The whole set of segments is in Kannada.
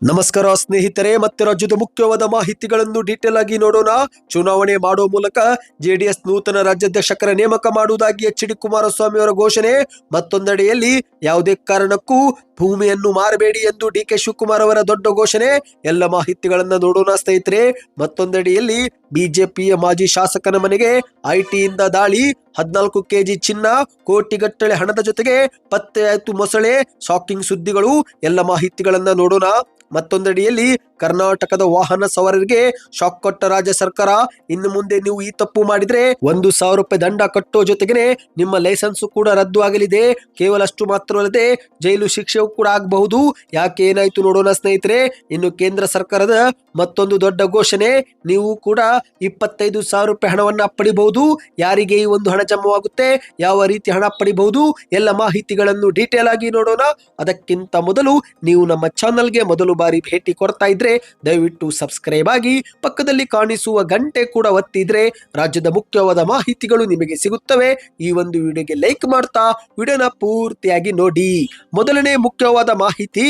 ನಮಸ್ಕಾರ ಸ್ನೇಹಿತರೆ, ಮತ್ತೆ ರಾಜ್ಯದ ಮುಖ್ಯವಾದ ಮಾಹಿತಿಗಳನ್ನು ಡೀಟೇಲ್ ಆಗಿ ನೋಡೋಣ. ಚುನಾವಣೆ ಮಾಡುವ ಮೂಲಕ ಜೆಡಿಎಸ್ ನೂತನ ರಾಜ್ಯಾಧ್ಯಕ್ಷಕರ ನೇಮಕ ಮಾಡುವುದಾಗಿ ಎಚ್ ಡಿ ಕುಮಾರಸ್ವಾಮಿ ಅವರ ಘೋಷಣೆ. ಮತ್ತೊಂದೆಡೆಯಲ್ಲಿ ಯಾವುದೇ ಕಾರಣಕ್ಕೂ ಭೂಮಿಯನ್ನು ಮಾರಬೇಡಿ ಎಂದು ಡಿ ಕೆ ಶಿವಕುಮಾರ್ ಅವರ ದೊಡ್ಡ ಘೋಷಣೆ. ಎಲ್ಲ ಮಾಹಿತಿಗಳನ್ನ ನೋಡೋಣ ಸ್ನೇಹಿತರೆ. ಮತ್ತೊಂದೆಡೆಯಲ್ಲಿ ಬಿಜೆಪಿಯ ಮಾಜಿ ಶಾಸಕನ ಮನೆಗೆ ಐಟಿಯಿಂದ ದಾಳಿ. ಹದಿನಾಲ್ಕು ಕೆಜಿ ಚಿನ್ನ ಕೋಟಿಗಟ್ಟಲೆ ಹಣದ ಜೊತೆಗೆ ಪತ್ತೆಯಾಯಿತು ಮೊಸಳೆ ಶಾಕಿಂಗ್ ಸುದ್ದಿಗಳು ಎಲ್ಲ ಮಾಹಿತಿಗಳನ್ನ ನೋಡೋಣ. ಮತ್ತೊಂದಡಿಯಲ್ಲಿ ಕರ್ನಾಟಕದ ವಾಹನ ಸವಾರರಿಗೆ ಶಾಕ್ ಕೊಟ್ಟ ರಾಜ್ಯ ಸರ್ಕಾರ. ಇನ್ನು ಮುಂದೆ ನೀವು ಈ ತಪ್ಪು ಮಾಡಿದ್ರೆ ಒಂದು ಸಾವಿರ ರೂಪಾಯಿ ದಂಡ ಕಟ್ಟೋ ಜೊತೆಗೆ ನಿಮ್ಮ ಲೈಸೆನ್ಸ್ ಕೂಡ ರದ್ದು ಆಗಲಿದೆ ಕೇವಲ ಅಷ್ಟು ಮಾತ್ರವಲ್ಲದೆ ಜೈಲು ಶಿಕ್ಷೆಯೂ ಕೂಡ ಆಗಬಹುದು. ಯಾಕೆ ಏನಾಯ್ತು ನೋಡೋಣ ಸ್ನೇಹಿತರೆ. ಇನ್ನು ಕೇಂದ್ರ ಸರ್ಕಾರದ ಮತ್ತೊಂದು ದೊಡ್ಡ ಘೋಷಣೆ, ನೀವು ಕೂಡ ಇಪ್ಪತ್ತೈದು ಸಾವಿರ ರೂಪಾಯಿ ಹಣವನ್ನ ಪಡಿಬಹುದು. ಯಾರಿಗೆ ಈ ಒಂದು ಹಣ ಜಮವಾಗುತ್ತೆ, ಯಾವ ರೀತಿ ಹಣ ಪಡಿಬಹುದು, ಎಲ್ಲ ಮಾಹಿತಿಗಳನ್ನು ಡೀಟೇಲ್ ಆಗಿ ನೋಡೋಣ. ಅದಕ್ಕಿಂತ ಮೊದಲು ನೀವು ನಮ್ಮ ಚಾನಲ್ಗೆ ಮೊದಲು ಬಾರಿ ಭೇಟಿ ಕೊಡ್ತಾ ಇದ್ರೆ ದಯವಿಟ್ಟು ಸಬ್ಸ್ಕ್ರೈಬ್ ಆಗಿ ಪಕ್ಕದಲ್ಲಿ ಕಾಣಿಸುವ ಗಂಟೆ ಕೂಡ ಒತ್ತಿದ್ರೆ ರಾಜ್ಯದ ಮುಖ್ಯವಾದ ಮಾಹಿತಿಗಳು ನಿಮಗೆ ಸಿಗುತ್ತವೆ. ಈ ಒಂದು ವಿಡಿಯೋಗೆ ಲೈಕ್ ಮಾಡ್ತಾ ವಿಡಿಯೋನ ಪೂರ್ತಿಯಾಗಿ ನೋಡಿ. ಮೊದಲನೇ ಮುಖ್ಯವಾದ ಮಾಹಿತಿ,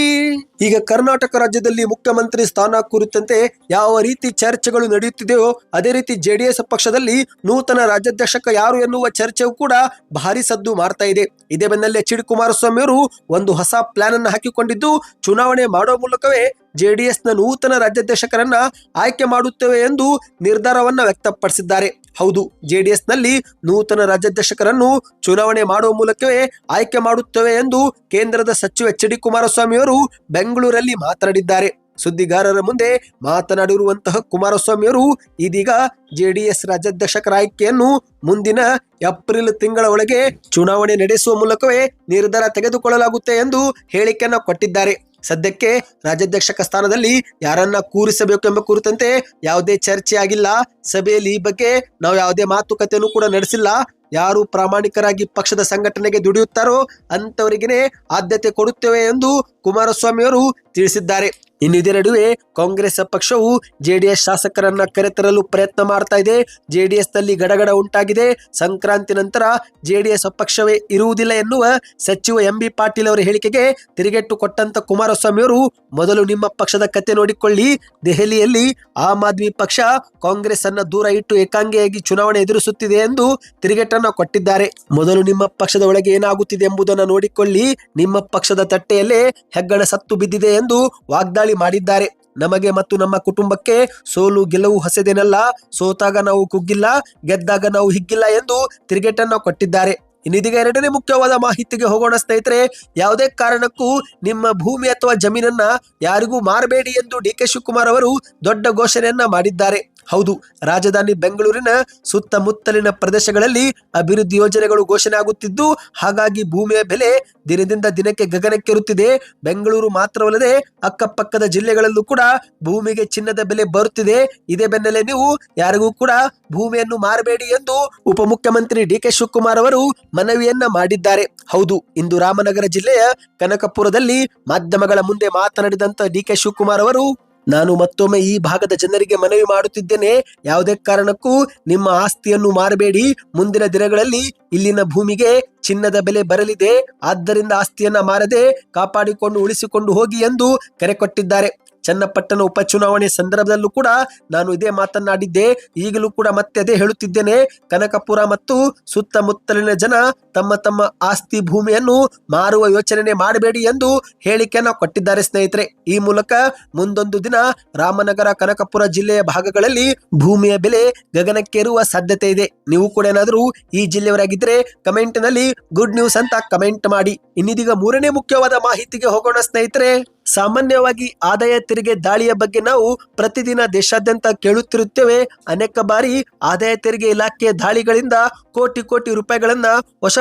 ಈಗ ಕರ್ನಾಟಕ ರಾಜ್ಯದಲ್ಲಿ ಮುಖ್ಯಮಂತ್ರಿ ಸ್ಥಾನ ಕುರಿತಂತೆ ಯಾವ ರೀತಿ ಚರ್ಚೆಗಳು ನಡೆಯುತ್ತಿದೆಯೋ ಅದೇ ರೀತಿ ಜೆಡಿಎಸ್ ಪಕ್ಷದಲ್ಲಿ ನೂತನ ರಾಜ್ಯಾಧ್ಯಕ್ಷಕ ಯಾರು ಎನ್ನುವ ಚರ್ಚೆಯು ಕೂಡ ಭಾರಿ ಸದ್ದು ಮಾಡ್ತಾ ಇದೆ. ಇದೇ ಬೆನ್ನಲ್ಲೇ ಎಚ್ ಡಿ ಕುಮಾರಸ್ವಾಮಿ ಅವರು ಒಂದು ಹೊಸ ಪ್ಲಾನ್ ಅನ್ನು ಹಾಕಿಕೊಂಡಿದ್ದು, ಚುನಾವಣೆ ಮಾಡೋ ಮೂಲಕವೇ ಜೆಡಿಎಸ್ನ ನೂತನ ರಾಜ್ಯಾಧ್ಯಕ್ಷರನ್ನ ಆಯ್ಕೆ ಮಾಡುತ್ತೇವೆ ಎಂದು ನಿರ್ಧಾರವನ್ನ ವ್ಯಕ್ತಪಡಿಸಿದ್ದಾರೆ. ಹೌದು ಜೆಡಿಎಸ್ನಲ್ಲಿ ನೂತನ ರಾಜ್ಯಾಧ್ಯಕ್ಷಕರನ್ನು ಚುನಾವಣೆ ಮಾಡುವ ಮೂಲಕವೇ ಆಯ್ಕೆ ಮಾಡುತ್ತೇವೆ ಎಂದು ಕೇಂದ್ರದ ಸಚಿವ ಎಚ್ ಡಿ ಕುಮಾರಸ್ವಾಮಿಯವರು ಬೆಂಗಳೂರಲ್ಲಿ ಮಾತನಾಡಿದ್ದಾರೆ. ಸುದ್ದಿಗಾರರ ಮುಂದೆ ಮಾತನಾಡಿರುವಂತಹ ಕುಮಾರಸ್ವಾಮಿ ಅವರು, ಇದೀಗ ಜೆಡಿಎಸ್ ರಾಜ್ಯಾಧ್ಯಕ್ಷಕರ ಆಯ್ಕೆಯನ್ನು ಮುಂದಿನ ಏಪ್ರಿಲ್ ತಿಂಗಳ ಒಳಗೆ ಚುನಾವಣೆ ನಡೆಸುವ ಮೂಲಕವೇ ನಿರ್ಧಾರ ತೆಗೆದುಕೊಳ್ಳಲಾಗುತ್ತೆ ಎಂದು ಹೇಳಿಕೆಯನ್ನು ಕೊಟ್ಟಿದ್ದಾರೆ. ಸದ್ಯಕ್ಕೆ ರಾಜ್ಯಾಧ್ಯಕ್ಷಕ ಸ್ಥಾನದಲ್ಲಿ ಯಾರನ್ನ ಕೂರಿಸಬೇಕು ಎಂಬ ಕುರಿತಂತೆ ಯಾವುದೇ ಚರ್ಚೆ ಆಗಿಲ್ಲ ಸಭೆಯಲ್ಲಿ ಈ ಬಗ್ಗೆ ನಾವು ಯಾವುದೇ ಮಾತುಕತೆಯನ್ನು ಕೂಡ ನಡೆಸಿಲ್ಲ. ಯಾರು ಪ್ರಾಮಾಣಿಕರಾಗಿ ಪಕ್ಷದ ಸಂಘಟನೆಗೆ ದುಡಿಯುತ್ತಾರೋ ಅಂತವರಿಗೇನೆ ಆದ್ಯತೆ ಕೊಡುತ್ತೇವೆ ಎಂದು ಕುಮಾರಸ್ವಾಮಿ ಅವರು ತಿಳಿಸಿದ್ದಾರೆ. ಇನ್ನು ಇದರ ನಡುವೆ ಕಾಂಗ್ರೆಸ್ ಪಕ್ಷವು ಜೆಡಿಎಸ್ ಶಾಸಕರನ್ನ ಕರೆತರಲು ಪ್ರಯತ್ನ ಮಾಡ್ತಾ ಇದೆ. ಜೆಡಿಎಸ್ನಲ್ಲಿ ಗಡಗಡ ಉಂಟಾಗಿದೆ. ಸಂಕ್ರಾಂತಿ ನಂತರ ಜೆಡಿಎಸ್ ಪಕ್ಷವೇ ಇರುವುದಿಲ್ಲ ಎನ್ನುವ ಸಚಿವ ಎಂ ಬಿ ಪಾಟೀಲ್ ಅವರ ಹೇಳಿಕೆಗೆ ತಿರುಗೇಟು ಕೊಟ್ಟಂತ ಕುಮಾರಸ್ವಾಮಿ ಅವರು ಮೊದಲು ನಿಮ್ಮ ಪಕ್ಷದ ಕತೆ ನೋಡಿಕೊಳ್ಳಿ. ದೆಹಲಿಯಲ್ಲಿ ಆಮ್ ಆದ್ಮಿ ಪಕ್ಷ ಕಾಂಗ್ರೆಸ್ ಅನ್ನ ದೂರ ಇಟ್ಟು ಏಕಾಂಗಿಯಾಗಿ ಚುನಾವಣೆ ಎದುರಿಸುತ್ತಿದೆ ಎಂದು ತಿರುಗೇಟನ್ನು ಕೊಟ್ಟಿದ್ದಾರೆ. ಮೊದಲು ನಿಮ್ಮ ಪಕ್ಷದ ಒಳಗೆ ಏನಾಗುತ್ತಿದೆ ಎಂಬುದನ್ನು ನೋಡಿಕೊಳ್ಳಿ. ನಿಮ್ಮ ಪಕ್ಷದ ತಟ್ಟೆಯಲ್ಲೇ ಹೆಗ್ಗಣ ಸತ್ತು ಬಿದ್ದಿದೆ ಎಂದು ವಾಗ್ದಾಳಿ ಮಾಡಿದ್ದಾರೆ. ನಮಗೆ ಮತ್ತು ನಮ್ಮ ಕುಟುಂಬಕ್ಕೆ ಸೋಲು ಗೆಲುವು ಹೊಸದೇನಲ್ಲ. ಸೋತಾಗ ನಾವು ಕುಗ್ಗಿಲ್ಲ, ಗೆದ್ದಾಗ ನಾವು ಹಿಗ್ಗಿಲ್ಲ ಎಂದು ತಿರುಗೇಟನ್ನು ಕೊಟ್ಟಿದ್ದಾರೆ. ಇನ್ನಿದೀಗ ಎರಡನೇ ಮುಖ್ಯವಾದ ಮಾಹಿತಿಗೆ ಹೋಗೋಣ ಸ್ನೇಹಿತರೆ. ಯಾವುದೇ ಕಾರಣಕ್ಕೂ ನಿಮ್ಮ ಭೂಮಿ ಅಥವಾ ಜಮೀನನ್ನ ಯಾರಿಗೂ ಮಾರಬೇಡಿ ಎಂದು ಡಿ ಕೆ ಶಿವಕುಮಾರ್ ಅವರು ದೊಡ್ಡ ಘೋಷಣೆಯನ್ನ ಮಾಡಿದ್ದಾರೆ. ಹೌದು, ರಾಜಧಾನಿ ಬೆಂಗಳೂರಿನ ಸುತ್ತಮುತ್ತಲಿನ ಪ್ರದೇಶಗಳಲ್ಲಿ ಅಭಿವೃದ್ಧಿ ಯೋಜನೆಗಳು ಘೋಷಣೆ ಆಗುತ್ತಿದ್ದು, ಹಾಗಾಗಿ ಭೂಮಿಯ ಬೆಲೆ ದಿನದಿಂದ ದಿನಕ್ಕೆ ಗಗನಕ್ಕೇರುತ್ತಿದೆ. ಬೆಂಗಳೂರು ಮಾತ್ರವಲ್ಲದೆ ಅಕ್ಕಪಕ್ಕದ ಜಿಲ್ಲೆಗಳಲ್ಲೂ ಕೂಡ ಭೂಮಿಗೆ ಚಿನ್ನದ ಬೆಲೆ ಬರುತ್ತಿದೆ. ಇದೇ ಬೆನ್ನಲ್ಲೇ ನೀವು ಯಾರಿಗೂ ಕೂಡ ಭೂಮಿಯನ್ನು ಮಾರಬೇಡಿ ಎಂದು ಉಪಮುಖ್ಯಮಂತ್ರಿ ಡಿ ಕೆ ಶಿವಕುಮಾರ್ ಅವರು ಮನವಿಯನ್ನ ಮಾಡಿದ್ದಾರೆ. ಹೌದು, ಇಂದು ರಾಮನಗರ ಜಿಲ್ಲೆಯ ಕನಕಪುರದಲ್ಲಿ ಮಾಧ್ಯಮಗಳ ಮುಂದೆ ಮಾತನಾಡಿದಂತ ಡಿ ಕೆ ಶಿವಕುಮಾರ್ ಅವರು, ನಾನು ಮತ್ತೊಮ್ಮೆ ಈ ಭಾಗದ ಜನರಿಗೆ ಮನವಿ ಮಾಡುತ್ತಿದ್ದೇನೆ. ಯಾವುದೇ ಕಾರಣಕ್ಕೂ ನಿಮ್ಮ ಆಸ್ತಿಯನ್ನು ಮಾರಬೇಡಿ. ಮುಂದಿನ ದಿನಗಳಲ್ಲಿ ಇಲ್ಲಿನ ಭೂಮಿಗೆ ಚಿನ್ನದ ಬೆಲೆ ಬರಲಿದೆ. ಆದ್ದರಿಂದ ಆಸ್ತಿಯನ್ನ ಮಾರದೆ ಕಾಪಾಡಿಕೊಂಡು ಉಳಿಸಿಕೊಂಡು ಹೋಗಿ ಎಂದು ಕರೆ ಕೊಟ್ಟಿದ್ದಾರೆ. ಚನ್ನಪಟ್ಟಣ ಉಪಚುನಾವಣೆ ಸಂದರ್ಭದಲ್ಲೂ ಕೂಡ ನಾನು ಇದೇ ಮಾತನಾಡಿದ್ದೆ ಈಗಲೂ ಕೂಡ ಮತ್ತೆ ಅದೇ ಹೇಳುತ್ತಿದ್ದೇನೆ. ಕನಕಪುರ ಮತ್ತು ಸುತ್ತಮುತ್ತಲಿನ ಜನ ತಮ್ಮ ತಮ್ಮ ಆಸ್ತಿ ಭೂಮಿಯನ್ನು ಮಾರುವ ಯೋಚನೆ ಮಾಡಬೇಡಿ ಎಂದು ಹೇಳಿಕೆಯನ್ನು ಕೊಟ್ಟಿದ್ದಾರೆ ಸ್ನೇಹಿತರೆ. ಈ ಮೂಲಕ ಮುಂದೊಂದು ದಿನ ರಾಮನಗರ, ಕನಕಪುರ ಜಿಲ್ಲೆಯ ಭಾಗಗಳಲ್ಲಿ ಭೂಮಿಯ ಬೆಲೆ ಗಗನಕ್ಕೇರುವ ಸಾಧ್ಯತೆ ಇದೆ. ನೀವು ಕೂಡ ಏನಾದರೂ ಈ ಜಿಲ್ಲೆಯವರಾಗಿದ್ದರೆ ಕಮೆಂಟ್ನಲ್ಲಿ ಗುಡ್ ನ್ಯೂಸ್ ಅಂತ ಕಮೆಂಟ್ ಮಾಡಿ. ಇನ್ನಿದೀಗ ಮೂರನೇ ಮುಖ್ಯವಾದ ಮಾಹಿತಿಗೆ ಹೋಗೋಣ ಸ್ನೇಹಿತರೆ. ಸಾಮಾನ್ಯವಾಗಿ ಆದಾಯ ತೆರಿಗೆ ದಾಳಿಯ ಬಗ್ಗೆ ನಾವು ಪ್ರತಿದಿನ ದೇಶಾದ್ಯಂತ ಕೇಳುತ್ತಿರುತ್ತೇವೆ. ಅನೇಕ ಬಾರಿ ಆದಾಯ ತೆರಿಗೆ ಇಲಾಖೆಯ ದಾಳಿಗಳಿಂದ ಕೋಟಿ ಕೋಟಿ ರೂಪಾಯಿಗಳನ್ನ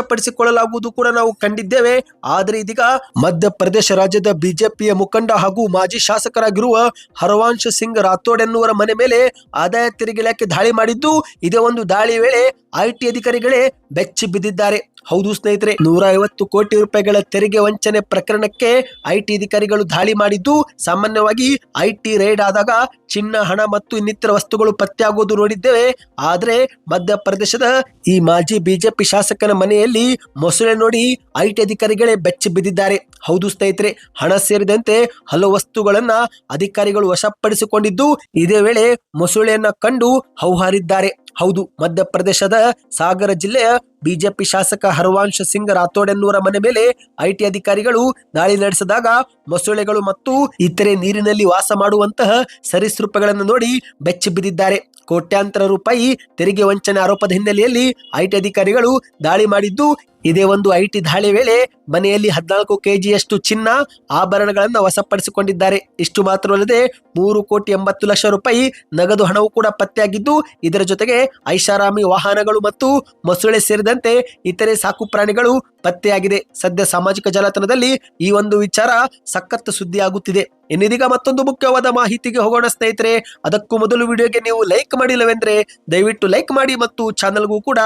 ವಶಪಡಿಸಿಕೊಳ್ಳಲಾಗುವುದು ಕೂಡ ನಾವು ಕಂಡಿದ್ದೇವೆ. ಆದರೆ ಇದೀಗ ಮಧ್ಯಪ್ರದೇಶ ರಾಜ್ಯದ ಬಿಜೆಪಿಯ ಮುಖಂಡ ಹಾಗೂ ಮಾಜಿ ಶಾಸಕರಾಗಿರುವ ಹರವಾಂಶ್ ಸಿಂಗ್ ರಾಥೋಡ್ ಎನ್ನುವರ ಮನೆ ಮೇಲೆ ಆದಾಯ ತೆರಿಗೆ ಇಲಾಖೆ ದಾಳಿ ಮಾಡಿದ್ದು, ಇದೇ ಒಂದು ದಾಳಿ ವೇಳೆ ಐಟಿ ಅಧಿಕಾರಿಗಳೇ ಬೆಚ್ಚಿ ಬಿದ್ದಿದ್ದಾರೆ. ಹೌದು ಸ್ನೇಹಿತರೆ ನೂರ ಕೋಟಿ ರೂಪಾಯಿಗಳ ತೆರಿಗೆ ವಂಚನೆ ಪ್ರಕರಣಕ್ಕೆ ಐಟಿ ಅಧಿಕಾರಿಗಳು ದಾಳಿ ಮಾಡಿದ್ದು, ಸಾಮಾನ್ಯವಾಗಿ ಐಟಿ ರೈಡ್ ಆದಾಗ ಚಿನ್ನ, ಹಣ ಮತ್ತು ಇನ್ನಿತರ ವಸ್ತುಗಳು ಪತ್ತೆಯಾಗುವುದು ನೋಡಿದ್ದೇವೆ. ಆದ್ರೆ ಮಧ್ಯಪ್ರದೇಶದ ಈ ಮಾಜಿ ಬಿಜೆಪಿ ಶಾಸಕನ ಮನೆಯಲ್ಲಿ ಮೊಸಳೆ ನೋಡಿ ಐಟಿ ಅಧಿಕಾರಿಗಳೇ ಬೆಚ್ಚಿ ಬಿದ್ದಿದ್ದಾರೆ. ಹೌದು ಸ್ನೇಹಿತರೆ, ಹಣ ಸೇರಿದಂತೆ ಹಲವು ವಸ್ತುಗಳನ್ನ ಅಧಿಕಾರಿಗಳು ವಶಪಡಿಸಿಕೊಂಡಿದ್ದು, ಇದೇ ವೇಳೆ ಮೊಸಳೆಯನ್ನ ಕಂಡು ಹೌಹಾರಿದ್ದಾರೆ. ಹೌದು, ಮಧ್ಯಪ್ರದೇಶದ ಸಾಗರ ಜಿಲ್ಲೆಯ ಬಿಜೆಪಿ ಶಾಸಕ ಹರವಾಂಶ ಸಿಂಗ್ ರಾಥೋಡ್ ಎನ್ನುವರ ಮನೆ ಮೇಲೆ ಐಟಿ ಅಧಿಕಾರಿಗಳು ದಾಳಿ ನಡೆಸಿದಾಗ ಮೊಸಳೆಗಳು ಮತ್ತು ಇತರೆ ನೀರಿನಲ್ಲಿ ವಾಸ ಮಾಡುವಂತಹ ಸರೀಸೃಪಗಳನ್ನು ನೋಡಿ ಬೆಚ್ಚಿ ಬಿದ್ದಿದ್ದಾರೆ. ಕೋಟ್ಯಾಂತರ ರೂಪಾಯಿ ತೆರಿಗೆ ವಂಚನೆ ಆರೋಪದ ಹಿನ್ನೆಲೆಯಲ್ಲಿ ಐಟಿ ಅಧಿಕಾರಿಗಳು ದಾಳಿ ಮಾಡಿದ್ದು, ಇದೇ ಒಂದು ಐಟಿ ದಾಳಿ ವೇಳೆ ಮನೆಯಲ್ಲಿ ಹದಿನಾಲ್ಕು ಕೆಜಿಯಷ್ಟು ಚಿನ್ನ ಆಭರಣಗಳನ್ನು ವಶಪಡಿಸಿಕೊಂಡಿದ್ದಾರೆ. ಇಷ್ಟು ಮಾತ್ರವಲ್ಲದೆ ಮೂರು ಕೋಟಿ ಎಂಬತ್ತು ಲಕ್ಷ ರೂಪಾಯಿ ನಗದು ಹಣವು ಕೂಡ ಪತ್ತೆಯಾಗಿದ್ದು, ಇದರ ಜೊತೆಗೆ ಐಷಾರಾಮಿ ವಾಹನಗಳು ಮತ್ತು ಮೊಸಳೆ ಸೇರಿದಂತೆ ಇತರೆ ಸಾಕು ಪ್ರಾಣಿಗಳು ಪತ್ತೆಯಾಗಿದೆ. ಸದ್ಯ ಸಾಮಾಜಿಕ ಜಾಲತಾಣದಲ್ಲಿ ಈ ಒಂದು ವಿಚಾರ ಸಖತ್ತು ಸುದ್ದಿ ಆಗುತ್ತಿದೆ. ಇನ್ನಿದೀಗ ಮತ್ತೊಂದು ಮುಖ್ಯವಾದ ಮಾಹಿತಿಗೆ ಹೋಗೋಣ ಸ್ನೇಹಿತರೆ. ಅದಕ್ಕೂ ಮೊದಲು ವಿಡಿಯೋಗೆ ನೀವು ಲೈಕ್ ಮಾಡಿಲ್ಲವೆಂದರೆ ದಯವಿಟ್ಟು ಲೈಕ್ ಮಾಡಿ ಮತ್ತು ಚಾನಲ್ಗೂ ಕೂಡ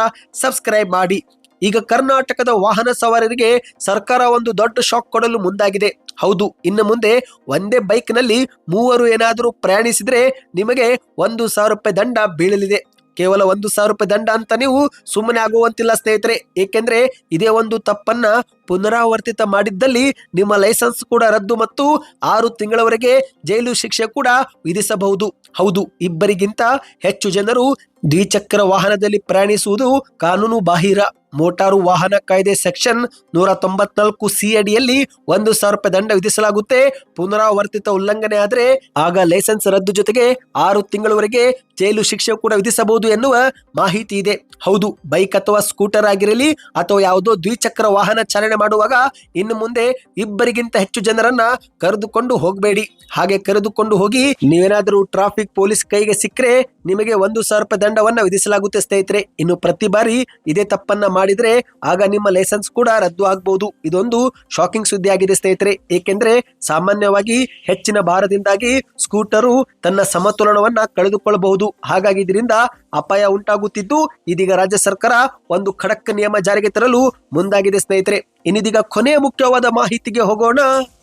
ಸಬ್ಸ್ಕ್ರೈಬ್ ಮಾಡಿ. ಈಗ ಕರ್ನಾಟಕದ ವಾಹನ ಸವಾರರಿಗೆ ಸರ್ಕಾರ ಒಂದು ದೊಡ್ಡ ಶಾಕ್ ಕೊಡಲು ಮುಂದಾಗಿದೆ. ಹೌದು, ಇನ್ನು ಮುಂದೆ ಒಂದೇ ಬೈಕ್ನಲ್ಲಿ ಮೂವರು ಏನಾದರೂ ಪ್ರಯಾಣಿಸಿದರೆ ನಿಮಗೆ ಒಂದು ಸಾವಿರ ರೂಪಾಯಿ ದಂಡ ಬೀಳಲಿದೆ. ಕೇವಲ ಒಂದು ಸಾವಿರ ರೂಪಾಯಿ ದಂಡ ಅಂತ ನೀವು ಸುಮ್ಮನೆ ಆಗುವಂತಿಲ್ಲ ಸ್ನೇಹಿತರೆ. ಏಕೆಂದರೆ ಇದೇ ಒಂದು ತಪ್ಪನ್ನ ಪುನರಾವರ್ತಿತ ಮಾಡಿದ್ದಲ್ಲಿ ನಿಮ್ಮ ಲೈಸೆನ್ಸ್ ಕೂಡ ರದ್ದು ಮತ್ತು ಆರು ತಿಂಗಳವರೆಗೆ ಜೈಲು ಶಿಕ್ಷೆ ಕೂಡ ವಿಧಿಸಬಹುದು. ಹೌದು, ಇಬ್ಬರಿಗಿಂತ ಹೆಚ್ಚು ಜನರು ದ್ವಿಚಕ್ರ ವಾಹನದಲ್ಲಿ ಪ್ರಯಾಣಿಸುವುದು ಕಾನೂನು ಬಾಹಿರ ಮೋಟಾರು ವಾಹನ ಕಾಯ್ದೆ ಸೆಕ್ಷನ್ ನೂರ ತೊಂಬತ್ನಾಲ್ಕು ಸಿ ಅಡಿಯಲ್ಲಿ ಒಂದು ಸಾವಿರ ರೂಪಾಯಿ ದಂಡ ವಿಧಿಸಲಾಗುತ್ತೆ. ಪುನರಾವರ್ತಿತ ಉಲ್ಲಂಘನೆ ಆದರೆ ಆಗ ಲೈಸೆನ್ಸ್ ರದ್ದು ಜೊತೆಗೆ ಆರು ತಿಂಗಳವರೆಗೆ ಜೈಲು ಶಿಕ್ಷೆ ಕೂಡ ವಿಧಿಸಬಹುದು ಎನ್ನುವ ಮಾಹಿತಿ ಇದೆ. ಹೌದು, ಬೈಕ್ ಅಥವಾ ಸ್ಕೂಟರ್ ಆಗಿರಲಿ ಅಥವಾ ಯಾವುದೋ ದ್ವಿಚಕ್ರ ವಾಹನ ಚಾಲನೆ ಮಾಡುವಾಗ ಇನ್ನು ಮುಂದೆ ಇಬ್ಬರಿಗಿಂತ ಹೆಚ್ಚು ಜನರನ್ನ ಕರೆದುಕೊಂಡು ಹೋಗಬೇಡಿ. ಹಾಗೆ ಕರೆದುಕೊಂಡು ಹೋಗಿ ನೀವೇನಾದರೂ ಟ್ರಾಫಿಕ್ ಪೊಲೀಸ್ ಕೈಗೆ ಸಿಕ್ಕರೆ ನಿಮಗೆ ಒಂದು ಸಾವಿರ ರೂಪಾಯಿ ದಂಡವನ್ನ ವಿಧಿಸಲಾಗುತ್ತೆ ಸ್ನೇಹಿತರೆ. ಇನ್ನು ಪ್ರತಿ ಬಾರಿ ಇದೇ ತಪ್ಪನ್ನ ಮಾಡಿದ್ರೆ ಆಗ ನಿಮ್ಮ ಲೈಸೆನ್ಸ್ ಕೂಡ ರದ್ದು ಆಗಬಹುದು ಇದೊಂದು ಶಾಕಿಂಗ್ ಸುದ್ದಿ ಆಗಿದೆ ಸ್ನೇಹಿತರೆ. ಏಕೆಂದ್ರೆ ಸಾಮಾನ್ಯವಾಗಿ ಹೆಚ್ಚಿನ ಭಾರದಿಂದಾಗಿ ಸ್ಕೂಟರು ತನ್ನ ಸಮತೋಲನವನ್ನ ಕಳೆದುಕೊಳ್ಳಬಹುದು. ಹಾಗಾಗಿ ಇದರಿಂದ ಅಪಾಯ ಉಂಟಾಗುತ್ತಿದ್ದು, ಇದೀಗ ರಾಜ್ಯ ಸರ್ಕಾರ ಒಂದು ಖಡಕ್ ನಿಯಮ ಜಾರಿಗೆ ತರಲು ಮುಂದಾಗಿದೆ ಸ್ನೇಹಿತರೆ, ಇನ್ನಿದೀಗ ಕೊನೆಯ ಮುಖ್ಯವಾದ ಮಾಹಿತಿಗೆ ಹೋಗೋಣ.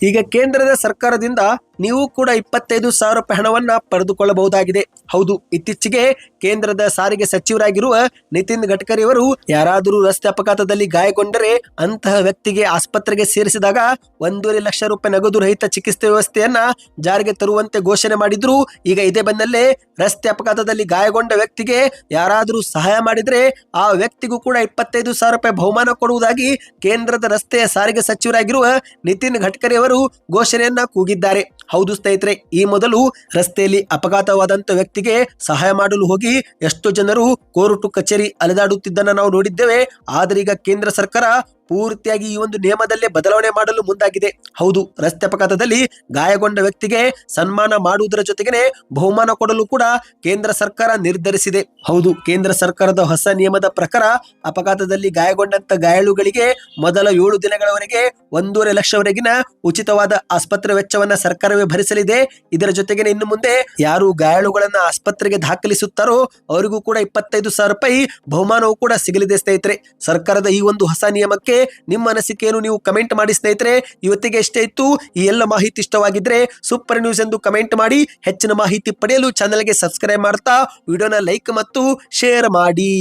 ಈಗ ಕೇಂದ್ರದ ಸರ್ಕಾರದಿಂದ ನೀವು ಕೂಡ ಇಪ್ಪತ್ತೈದು ಸಾವಿರ ರೂಪಾಯಿ ಹಣವನ್ನ ಪಡೆದುಕೊಳ್ಳಬಹುದಾಗಿದೆ. ಹೌದು, ಇತ್ತೀಚೆಗೆ ಕೇಂದ್ರದ ಸಾರಿಗೆ ಸಚಿವರಾಗಿರುವ ನಿತಿನ್ ಗಡ್ಕರಿ ಅವರು ಯಾರಾದರೂ ರಸ್ತೆ ಅಪಘಾತದಲ್ಲಿ ಗಾಯಗೊಂಡರೆ ಅಂತಹ ವ್ಯಕ್ತಿಗೆ ಆಸ್ಪತ್ರೆಗೆ ಸೇರಿಸಿದಾಗ ಒಂದೂವರೆ ಲಕ್ಷ ರೂಪಾಯಿ ನಗದು ರಹಿತ ಚಿಕಿತ್ಸೆ ವ್ಯವಸ್ಥೆಯನ್ನ ಜಾರಿಗೆ ತರುವಂತೆ ಘೋಷಣೆ ಮಾಡಿದ್ರು. ಈಗ ಇದೇ ಬೆನ್ನಲ್ಲೇ ರಸ್ತೆ ಅಪಘಾತದಲ್ಲಿ ಗಾಯಗೊಂಡ ವ್ಯಕ್ತಿಗೆ ಯಾರಾದರೂ ಸಹಾಯ ಮಾಡಿದ್ರೆ ಆ ವ್ಯಕ್ತಿಗೂ ಕೂಡ ಇಪ್ಪತ್ತೈದು ಸಾವಿರ ರೂಪಾಯಿ ಬಹುಮಾನ ಕೊಡುವುದಾಗಿ ಕೇಂದ್ರದ ರಸ್ತೆಯ ಸಾರಿಗೆ ಸಚಿವರಾಗಿರುವ ನಿತಿನ್ ಗಡ್ಕರಿ ಅವರು ಘೋಷಣೆಯನ್ನ ಕೂಗಿದ್ದಾರೆ. ಹೌದು ಸ್ನೇಹಿತರೆ, ಈ ಮೊದಲು ರಸ್ತೆಯಲ್ಲಿ ಅಪಘಾತವಾದಂತ ವ್ಯಕ್ತಿಗೆ ಸಹಾಯ ಮಾಡಲು ಹೋಗಿ ಎಷ್ಟು ಜನರು ಕೋರ್ಟು ಕಚೇರಿ ಅಲೆದಾಡುತ್ತಿದ್ದನ್ನ ನಾವು ನೋಡಿದ್ದೇವೆ. ಆದರೆ ಈಗ ಕೇಂದ್ರ ಸರ್ಕಾರ ಪೂರ್ತಿಯಾಗಿ ಈ ಒಂದು ನಿಯಮದಲ್ಲೇ ಬದಲಾವಣೆ ಮಾಡಲು ಮುಂದಾಗಿದೆ. ಹೌದು, ರಸ್ತೆ ಅಪಘಾತದಲ್ಲಿ ಗಾಯಗೊಂಡ ವ್ಯಕ್ತಿಗೆ ಸನ್ಮಾನ ಮಾಡುವುದರ ಜೊತೆಗೇನೆ ಬಹುಮಾನ ಕೊಡಲು ಕೂಡ ಕೇಂದ್ರ ಸರ್ಕಾರ ನಿರ್ಧರಿಸಿದೆ. ಹೌದು, ಕೇಂದ್ರ ಸರ್ಕಾರದ ಹೊಸ ನಿಯಮದ ಪ್ರಕಾರ ಅಪಘಾತದಲ್ಲಿ ಗಾಯಗೊಂಡಂತ ಗಾಯಾಳುಗಳಿಗೆ ಮೊದಲ ಏಳು ದಿನಗಳವರೆಗೆ ಒಂದೂವರೆ ಲಕ್ಷವರೆಗಿನ ಉಚಿತವಾದ ಆಸ್ಪತ್ರೆ ವೆಚ್ಚವನ್ನ ಸರ್ಕಾರವೇ ಭರಿಸಲಿದೆ. ಇದರ ಜೊತೆಗೆ ಇನ್ನು ಮುಂದೆ ಯಾರು ಗಾಯಾಳುಗಳನ್ನ ಆಸ್ಪತ್ರೆಗೆ ದಾಖಲಿಸುತ್ತಾರೋ ಅವರಿಗೂ ಕೂಡ ಇಪ್ಪತ್ತೈದು ಸಾವಿರ ರೂಪಾಯಿ ಬಹುಮಾನವೂ ಕೂಡ ಸಿಗಲಿದೆ ಸ್ನೇಹಿತರೆ. ಸರ್ಕಾರದ ಈ ಒಂದು ಹೊಸ ನಿಯಮಕ್ಕೆ ನಿಮ್ಮ ಅನಿಸಿಕೆಯನ್ನು ನೀವು ಕಮೆಂಟ್ ಮಾಡಿ ಸ್ನೇಹಿತರೆ. ಇವತ್ತಿಗೆ ಎಷ್ಟೇ ಇತ್ತು. ಈ ಎಲ್ಲ ಮಾಹಿತಿ ಇಷ್ಟವಾಗಿದ್ರೆ ಸೂಪರ್ ನ್ಯೂಸ್ ಎಂದು ಕಮೆಂಟ್ ಮಾಡಿ. ಹೆಚ್ಚಿನ ಮಾಹಿತಿ ಪಡೆಯಲು ಚಾನಲ್ಗೆ ಸಬ್ಸ್ಕ್ರೈಬ್ ಮಾಡ್ತಾ, ವಿಡಿಯೋನ ಲೈಕ್ ಮತ್ತು ಶೇರ್ ಮಾಡಿ.